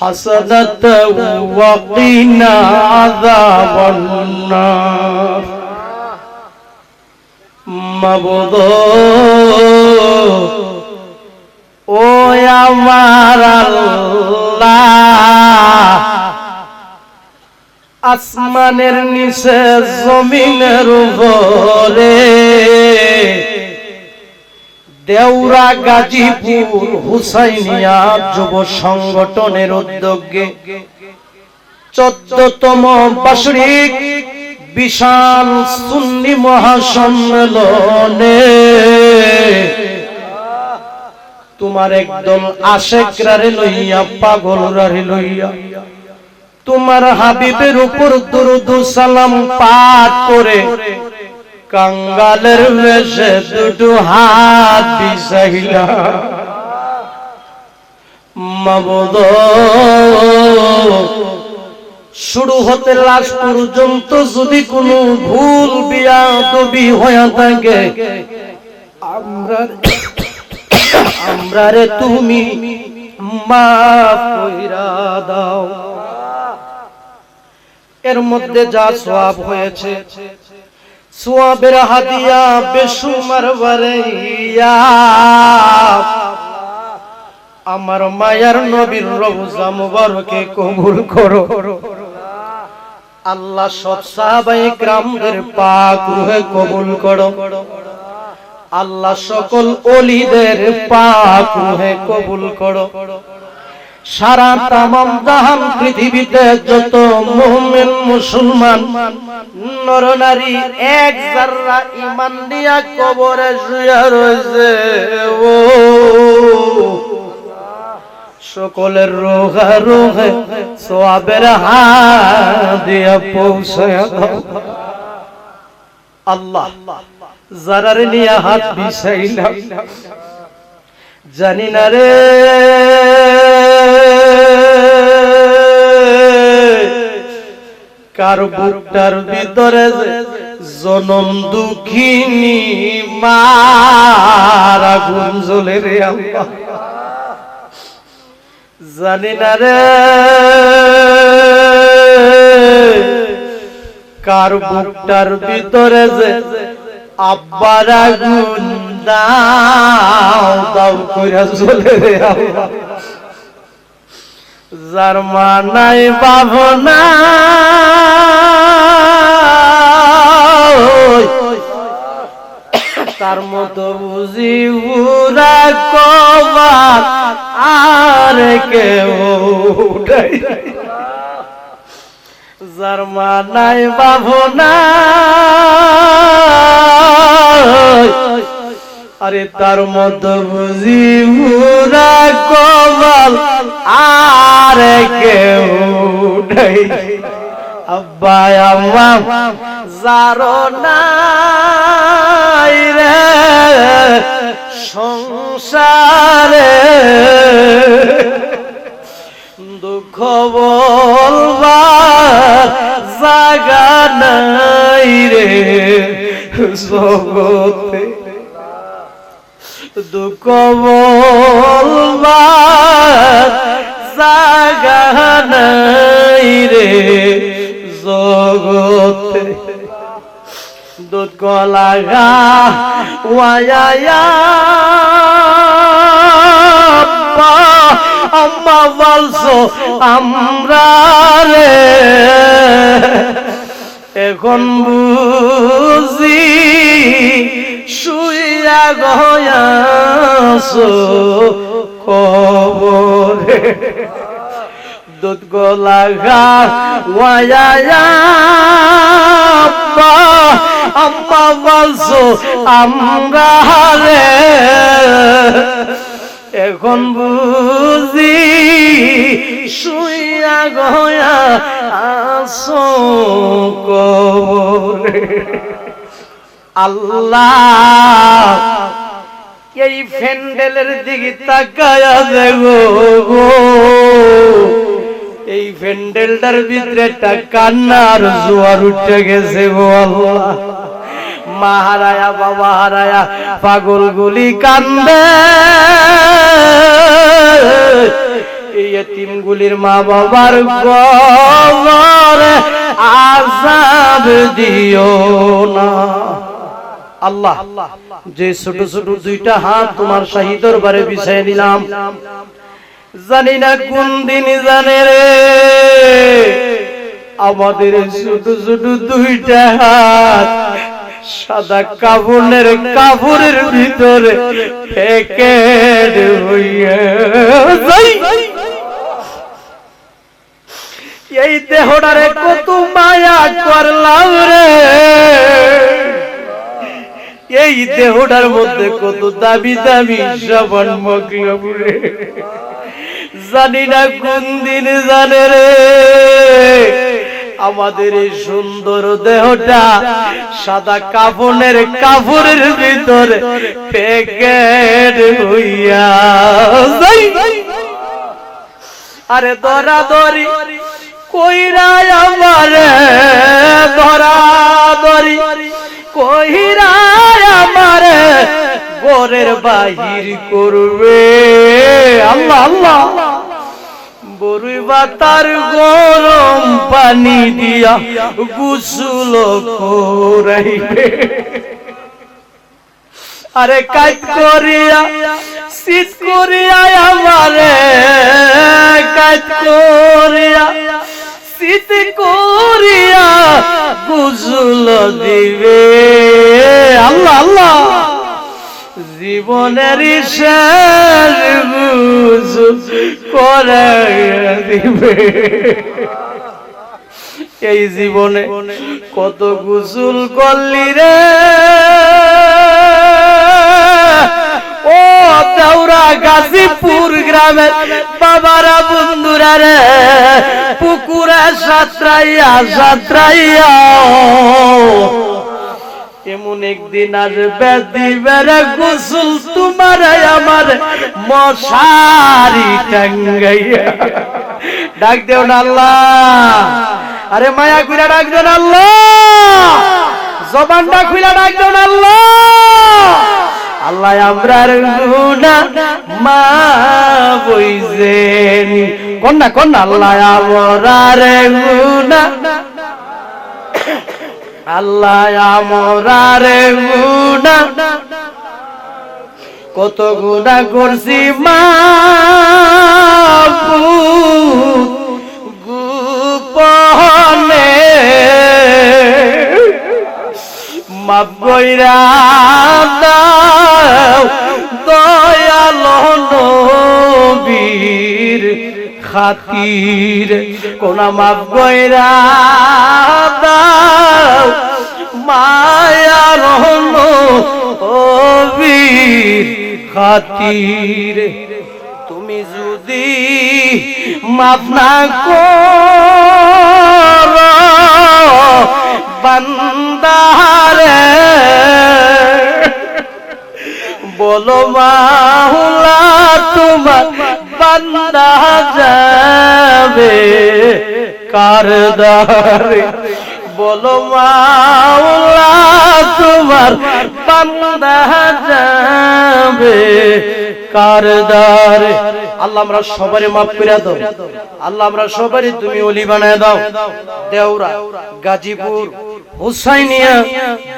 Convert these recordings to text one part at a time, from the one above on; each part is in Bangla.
حسنة وقنا عذاب النار মাবুদ ও আমার আল্লাহ আসমানের নিচে জমিনের উপরে দেউরা গাজীপুর হুসাইনিয়া যুব সংগঠনের উদ্যোগে চোদ্দতম বার্ষিক বিশাল সুন্নি মহাসম্মেলনে তোমার একদল আশেকরারে লইয়া পাগলরারে লইয়া, তোমার হাবিবের উপর দুরুদ সালাম পাঠ করে কাঙ্গালের বেশে দুটো হাত বিছাইলা মাবদ শুরু হতে লাশ পর্যন্ত যদি কোনো ভুল বিয়া দবি থাকে আমরা আমরা রে তুমি মাফ কইরা দাও এর মধ্যে যা সওয়াব হয়েছে সোয়াবের হাদিয়া বেসুমার বারাইয়া। আমার মায়ার নবীর রওজা মুবারকে কবুল করো। আল্লাহ সব সাহাবাই গ্রামদের পাক রুহে কবুল করো। আল্লাহ সকল অলিদের পাক রুহে কবুল করো। সারা তামাম জাহান পৃথিবীতে যত মুমিন মুসলমান নরনারী এক জাররা ঈমান দিয়া কবরে শুয়ে রয়েছে। ও, সকলের রোগা রোগে সোয়াবের হাত দিয়া আল্লাহ, যারারে নিয়ে হাত বিছাইলাম জানি না রে। কার বুকটার ভিতরে জনম দুঃখিনী মারা গুণ জ্বলে রে আল্লাহ। জানি না রে কার বুকটার ভিতরে যে আব্বার আগুন দাও দাও কইরা চলে রে আল্লাহ। যার মা নাই বাবনা তার মতো বুঝি উরা কবার আর কেউ যার মা নাই বাবনা আরে তার মতো বুঝি উরা কবার আর কেউ উঠাই আব্বা, আম্মা, যারো নাই রে সংসারে। দুঃখ বলবার জাগা নাই রে জগতে। দুঃখ বলবার জাগা নাই রে জগতে। দুধ গলাগা ওয়ায়া আম্মা বলছো আমরা রে। এখন বুঝি শুইয়া গয়াছো কবরে দুধ গোলাগা ওয়ায়া আম্মা বলছো আমরা রে এখন বুঝি শুইয়া গয়া আসো কবরে আল্লাহ। এই ফ্যান্ডেলের দিকে তাকায়া দেখো এই ফ্যান্ডেলটার ভিতরে একটা কান্নার জোয়ার উঠে গেছে গো আল্লাহ। মাহারায়া বাবা হারায়া পাগল গুলি কান্দে। এই এতিমগুলির মা বাবার গবরে আজাব দিও না। আল্লাহ। যে ছোট ছোট দুইটা হাত তোমার শাহী দরবারে বিছাই দিলাম জানি না কোন দিন জানে রে। আমাদের ছোট ছোট দুইটা হাত সাদা কাপড়ের কাপড়ের ভিতরে প্যাকেট হইয়া এই দেহটারে কত মায়া করলাম রে। এই দেহটার মধ্যে কত দাবি দাবি সাবান মগলাম রে। জানি না কোন দিন জানে রে। আমাদের এই সুন্দর দেহটা সাদা কাপড়ের কাপড়ের ভিতরে প্যাকেট হইয়া আরে দরা দরি, কইরা আমারে ধরা দরি, কইরা গোরের বাহির করবে। আল্লাহ আল্লাহ। বরুই বাতার গরম পানি দিয়া গুসুল করাইবে। আরে কাজ করিয়া শীত করিয়া আমারে কাজ করিয়া শীত করিয়া গুজুল দিবে। আল্লাহ আল্লাহ। জীবনের শেষ গুজুল করে দিবে। এই জীবনে কত গুসুল করলি রে? ও দেওরা গাজীপুর গ্রামের বাবারা বন্ধুরা রে, পুকুরে সাঁতরাইয়া সাঁতরাইয়া। এমন একদিন আসবে দিবের গোসল তোমার আমার মশারি টাঙ্গাইয়া। ডাক দেও না আল্লাহ। আরে মায়া কুইরা ডাক দেও না আল্লাহ। জবানটা খুইলা ডাক দেও না আল্লাহ। আল্লাহ আমরার গুনা মা বইছেন। কন্যা কন্যা, আল্লাহ আমরার গুনা আল্লাহ আমরারে গুনা কত গুণা করছি মা গোপনে মাপ গইরা খাতির। কোন মাপ গইরা দাও মায়ার নবীর খাতির। তুমি যদি মাপ না কর, বান্দারে, বলো মাহুলা তোমার বান্দা যাবে কার দারে বলো মাওলা, তোমার বান্দা যাবে কার দারে আল্লাহ আমরা সবারই মাফ করে দাও। আল্লাহ আমরা সবারই তুমি অলি বানায় দাও। দেওরা, গাজীপুর, হুসাইনিয়া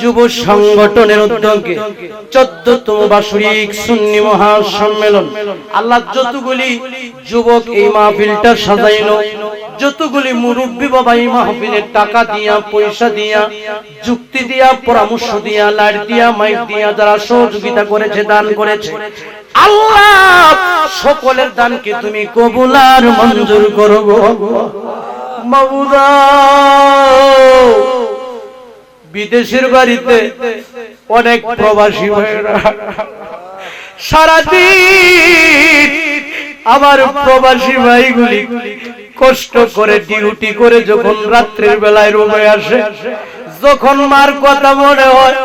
যুব সংগঠনের উদ্যোগে চোদ্দতম বার্ষিক সুন্নি মহাসম্মেলন। আল্লাহ যতগুলি যুবক এই মাহফিলটা সাজাইলো যতগুলি মুরব্বী বাবা এই মাহফিলের টাকা দিয়া, পয়সা দিয়া, যুক্তি দিয়া, পরামর্শ দিয়া, লাইট দিয়া, মাইক দিয়া যারা সহযোগিতা করেছে, দান করেছে। আল্লাহ সকলের দানকে তুমি কবুল আর মঞ্জুর করো গো। মাবুদা বিদেশের বাড়িতে অনেক প্রবাসী ভাইরা সারাদিন আমার প্রবাসী ভাইগুলি কষ্ট করে ডিউটি করে যখন রাত্রের বেলায় রুমে আসে, যখন মার কথা মনে হয়,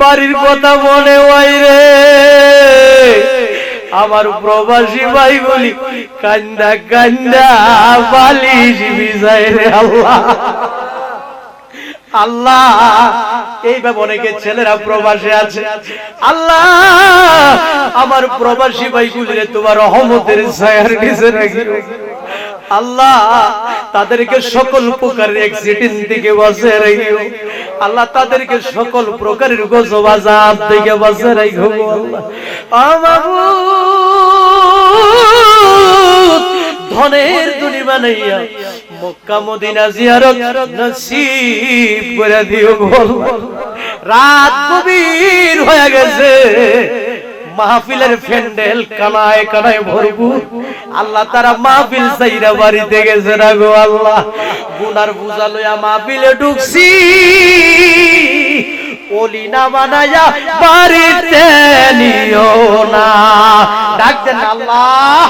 বাড়ির কথা মনে হয় রে। আমার প্রবাসী ভাইগুলি কান্দা কান্দা বালিশ বিজায় রে আল্লাহ। আল্লাহ এইভাবে অনেকে ছেলেরা প্রবাসে আছে। আল্লাহ, আমার প্রবাসী ভাইগুলিরে তোমার রহমতের ছায়ার নিচে রাখি আল্লাহ তাদেরকে সকল প্রকারের অ্যাক্সিডেন্ট থেকে বাঁচিয়ে রাখিও আল্লাহ তাদেরকে সকল প্রকারের গজব আজাব থেকে বাঁচিয়ে রাখিও আল্লাহ ধনের দুনি বানাইয়া মক্কা মদিনা জিয়ারত নসিব করে দিও বল। রাত গভীর হয়ে গেছে। মাহফিলের ফ্যান্ডেল কানায় কানায় ভরপুর আল্লাহ তারা মাহফিল চাইরা বাড়িতে গেছে না আল্লাহ। গুনার বুঝা লইয়া মাহফিলে ঢুকছি। না আল্লাহ।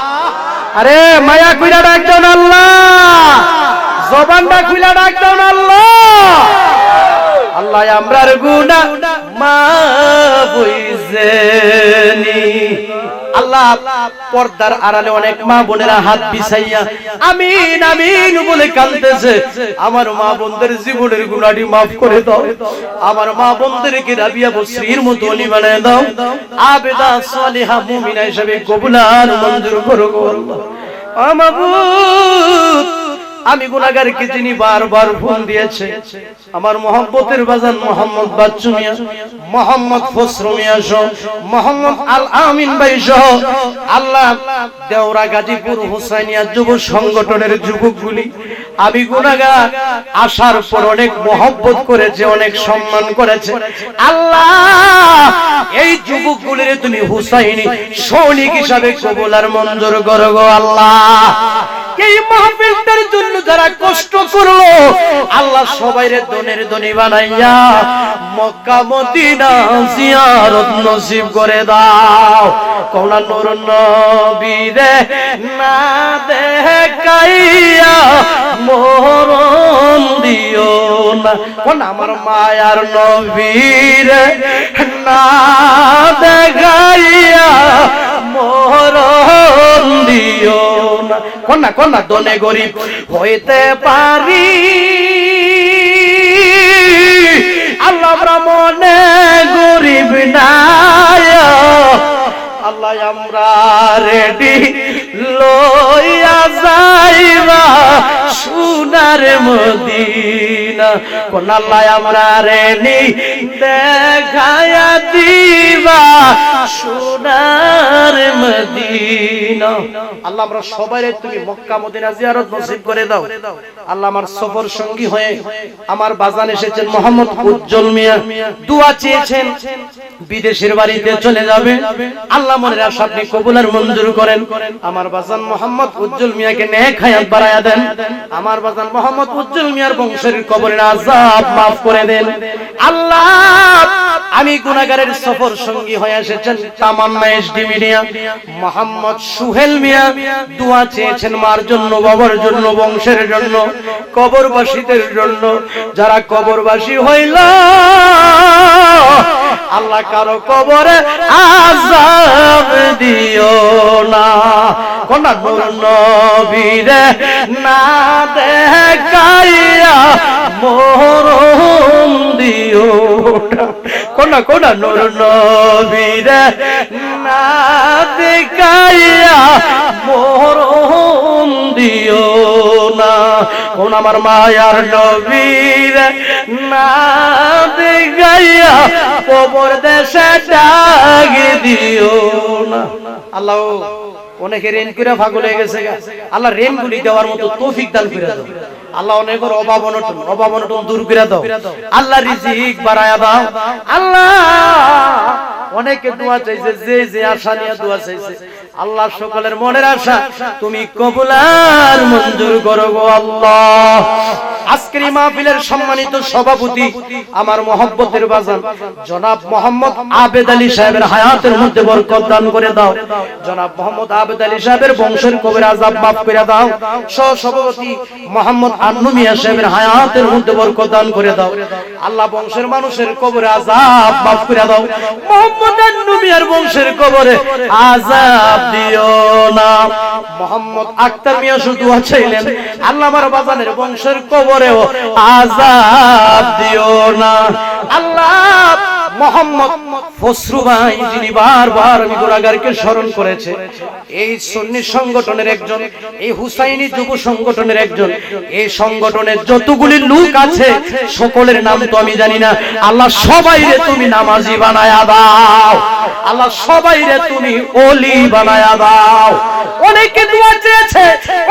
আরে মায়া আল্লাহ। আল্লাহ। আল্লাহ, আমরার গুনা মা বুঝেনি। আল্লাহ পর্দার আড়ালে অনেক মা বোনেরা হাত বিছাইয়া আমিন আমিন বলে কাঁদতেছে। আমার মা বোনদের জীবনের গুণাটি মাফ করে দাও। আমার মা বোনদেরকে রাবিয়া বসরির মতো অলি বানায় দাও। আবেদা, সালিহা, মুমিনা হিসাবে কবুলার মঞ্জুর করো গো আল্লাহ। আমি গুনাগারকে যিনি বারবার ফোন দিয়েছে, আমার মোহাম্মতের বাজান মোহাম্মদ বাচ্চু মিয়া, মোহাম্মদ ফসরু মিয়া সহ, মোহাম্মদ আল আমিন ভাই সহ, আল্লাহ দেওরা গাজীপুর হুসাইনিয়া যুব সংগঠনের যুবকগুলি, আমি গুনাগার আসার পর অনেক মোহব্বত করেছে, অনেক সম্মান করেছে। আল্লাহ, এই যুবকগুলির তুমি হুসাইনি সৈনিক হিসাবে কবুল আর মঞ্জুর করো গো আল্লাহ। এই মাহফিলটার জন্য যারা কষ্ট করল, আল্লাহ সবাইরে দনের দনি বানাইয়া মক্কা, মদিনা জিয়ারত নসিব করে দাও। কোনা নূর নবীরে না দেখাইয়া মরণ দিও না। কোন আমার মায়ার নবীরে না দেখাইয়া মরণ দিও না। কন্যা কন্যা দনে গরিব হইতে পারি। আল্লাহ ব্রাহ্মণে গরিব না আল্লাহ আমরা রেডি লইয়া যাইবা সোনার মদিনা। কোন আল্লাহ আমরা রেডি দেখায়া দিবা সোনার মদিনা। আল্লাহ, আমরা সবাই তুমি মক্কা মদিনা জিয়ারত নসিব করে দাও। আল্লাহ, আমার সফর সঙ্গী হয়ে আমার বাজান এসেছেন মোহাম্মদ উজ্জ্বল মিয়া। দোয়া চেয়েছেন, বিদেশের বাড়িতে চলে যাবে। আল্লাহ, মনের আশা আপনি কবুলার মঞ্জুর করেন। আমার বাজান মোহাম্মদ উজ্জ্বল মিয়াকে নেক হায়াত বাড়ায়া দেন। আমার বাজান মোহাম্মদ উজ্জ্বল মিয়ার বংশের কবরের আজাব মাফ করে দেন। আল্লাহ, আমি গুনাগারের সফর সঙ্গী হয়ে এসেছেন তামান্না এসডি মিডিয়া। মোহাম্মদ সুহেল মিয়া দোয়া চেয়েছেন মার জন্য, বাবার জন্য, বংশের জন্য, কবরবাসীদের জন্য। যারা কবরবাসী হইল, আল্লাহ কারও কবরে আজাব দিও না। নবীরে না দেখাইয়া মরণ দিও। কোন কোন নূর নবীরে না দেখাইয়া মরণ দিও না। কোন আমার মায়ার নবীরে না দেখাইয়া কবর দেশে ডাক দিও না। আল্লাহ। অনেকে রেন করে ফাগল হয়ে গেছে আল্লাহ রেন গুলি দেওয়ার মতো তৌফিক দান করে দাও। আল্লাহ অনেকের অভাব অনটন অভাব অনটন দূর করে দাও। আল্লাহ রিজিক বাড়ায়া দাও। আল্লাহ অনেকে দোয়া চাইছে, যে যে আশা নিয়ে দোয়া চাইছে। আল্লাহ সকলের মনের আশা, তুমি কবুলার মঞ্জুর করো গো আল্লাহ। আজকের মাহফিলের সম্মানিত সভাপতি আমার মহব্বতের বাজান, জনাব মোহাম্মদ আবেদ আলী সাহেবের হায়াতের মধ্যে বরকত দান করে দাও। জনাব মোহাম্মদ আবেদ আলী সাহেবের বংশের কবির আজাব মাফ করে দাও। সহ সভাপতি মোহাম্মদ আন্নু মিয়া সাহেবের হায়াতের মধ্যে বরকত দান করে দাও। আল্লাহ বংশের মানুষের কবরে আজাব মাফ করে দাও। মোহাম্মদ আন্নু মিয়ার বংশের কবরে আজাব দিও না। মোহাম্মদ আক্তার মিয়া শুধু আছেন আল্লামার বাজানের বংশের কবরেও আজাদ দিও না। আল্লাহ মোহাম্মদ ফসরু ভাই যিনি বারবার আমি গোরাগারকে স্মরণ করেছে, এই সুন্নি সংগঠনের একজন, এই হুসাইনি যুব সংগঠনের একজন, এই সংগঠনের যতগুলি লোক আছে, সকলের নাম তো আমি জানি না। আল্লাহ সবাই রে তুমি নামাজি বানায়া দাও। আল্লাহ সবাই রে তুমি ওলি বানায়া দাও। অনেকে দোয়া চেয়েছে,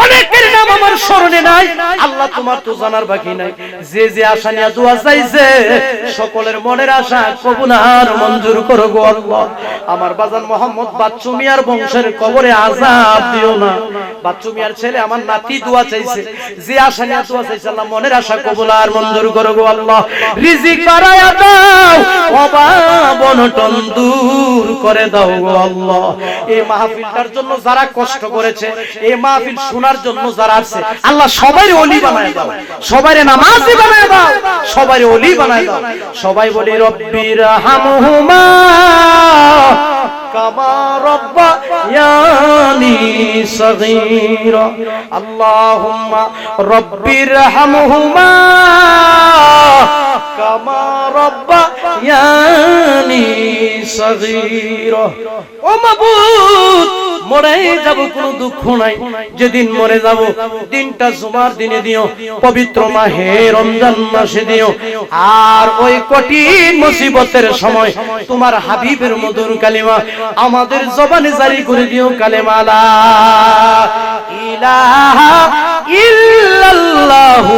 অনেকের নাম আমার স্মরণে নাই। আল্লাহ তোমার তো জানার বাকি নাই। যে যে আশা নিয়ে দোয়া চাইছে, সকলের মনের আশা মঞ্জুর করো গো আল্লাহ। আমার বাজান মোহাম্মদ বাচ্চু মিয়ার বংশের কবরে আজাব দিও না। বাচ্চু মিয়ার ছেলে আমার নাতি দোয়া চাইছে। যে আশা নিয়ে দোয়া চাইছে, আল্লাহ মনের আশা মঞ্জুর করো গো আল্লাহ। রিজিক বাড়ায়া দাও দূর করে দাও গো আল্লাহ। এই মাহফিলটার জন্য যারা কষ্ট করেছে এই মাহফিল শোনার জন্য যারা আছে, আল্লাহ সবাই অলি বানায় দাও। সবাই নামাজি বানায় দাও। সবাই অলি বানায় দাও। সবাই বলি রব্বির হামহুমা কামা রব্বা ইয়ানি সগীরা। আল্লাহুম্মা রব্বির হামহুমা কামা রব্বা ইয়ানি সগীরা। ও মাবুদ মরে যাব, কোনো দুঃখ নাই। যেদিন মরে যাব, দিনটা জুমার দিনে দিও, পবিত্র মাহে রমজান মাসে দিও। আর ওই কঠিন মুসিবতের সময় তোমার হাবিবের মধুর কালিমা আমাদের জবানে জারি করে দিও, কালেমা লা ইলাহা ইল্লাল্লাহু